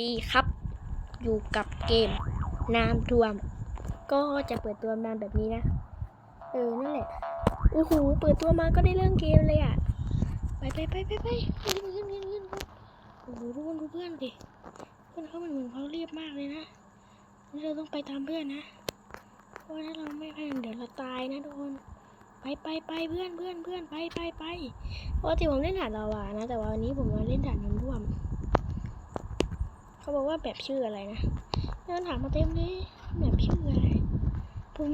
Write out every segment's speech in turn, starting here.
ดีครับ อยู่กับเกมน้ำท่วม ก็จะเปิดตัวมาแบบนี้นะ เออ นั่นแหละโอ้โหเปิดตัวมาก็ได้เรื่องเกมเลยอะ ไปไปไปไปไปขึ้นขึ้นขึ้นขึ้นขึ้นโอ้โหทุกคนดูเพื่อนดิเพื่อนเขาเหมือนเหมือนเขาเรียบมากเลยนะนี่เราต้องไปตามเพื่อนนะเพราะถ้าเราไม่ไปเดี๋ยวเราตายนะทุกคนไปไปไปเพื่อนเพื่อนเพื่อนไปไปไปปกติผมเล่นด่านลาวานะ แต่ว่าวันนี้ผมมาเล่นด่านน้ำท่วม เขาบอกว่าแบบชื่ออะไรนะเดินถามมาเต็มเลยแบบชื่ออะไร ผม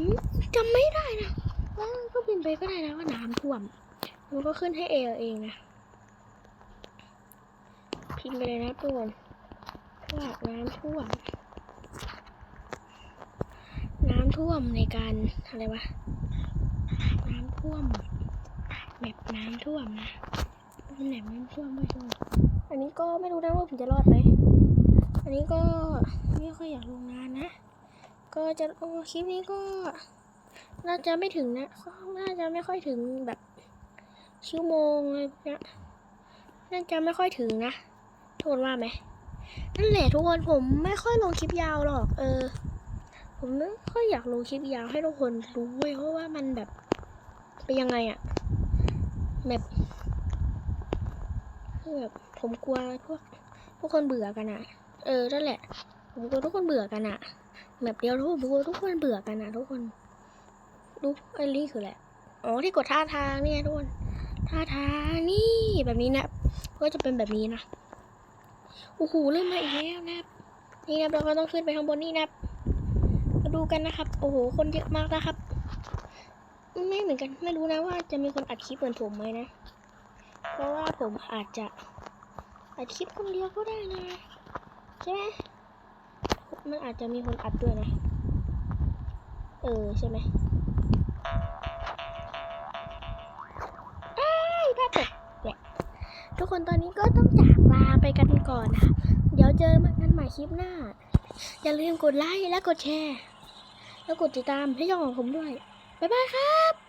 จำไม่ได้นะว่าก็เป็นไปก็ได้นะว่าน้ำท่วม มันก็ขึ้นให้เอเองนะ พิมพ์ไปเลยนะทุกคนว่าน้ำท่วม น้ำท่วมในการอะไรวะ น้ำท่วม แบบน้ำท่วมนะเป็นแบบน้ำท่วมไม่ท่วมอันนี้ก็ไม่รู้นะว่าผมจะรอดไหม อันนี้ก็ไม่ค่อยอยากลงนานนะ ก็จะโอ้คลิปนี้ก็ น่าจะไม่ถึงนะน่าจะไม่ค่อยถึงแบบชั่วโมงเลยนะน่าจะไม่ค่อยถึงนะทุกคนว่าไหมนั่นแหละทุกคนผมไม่ค่อยลงคลิปยาวหรอก เออ ผมไม่ค่อยอยากลงคลิปยาวให้ทุกคนรู้เว้ยเพราะว่ามันแบบเป็นยังไงอะแบบคือแบบผมกลัวพวกทุกคนเบื่อกันอะ เออนั่นแหละผมกลัวทุกคนเบื่อกันอะแบบเดียวทุกคนผมกลัวทุกคนเบื่อกันอะทุกคนดูไอ้นี่คืออะไรอ๋อที่กดท่าทางเนี่ยทุกคนท่าทางนี่แบบนี้นะก็จะเป็นแบบนี้นะโอ้โหเริ่มมาอีกแล้วนะนี่นะเราก็ต้องขึ้นไปข้างบนนี่นะมาดูกันนะครับ โอ้โห คนเยอะมากนะครับ ไม่เหมือนกัน ไม่รู้นะว่าจะมีคนอัดคลิปเหมือนผมไหมนะ เพราะว่าผมอาจจะอัดคลิปคนเดียวก็ได้นะ ใช่ไหมมันอาจจะมีคนอัดด้วยนะ เออ ใช่ไหมอ้ายพลาดแหละทุกคนตอนนี้ก็ต้องจากลาไปกันก่อนนะคะเดี๋ยวเจอกันใหม่คลิปหน้า อย่าลืมกดไลค์และกดแชร์ แล้วกดติดตามให้ช่องของผมด้วย บ๊ายบายครับ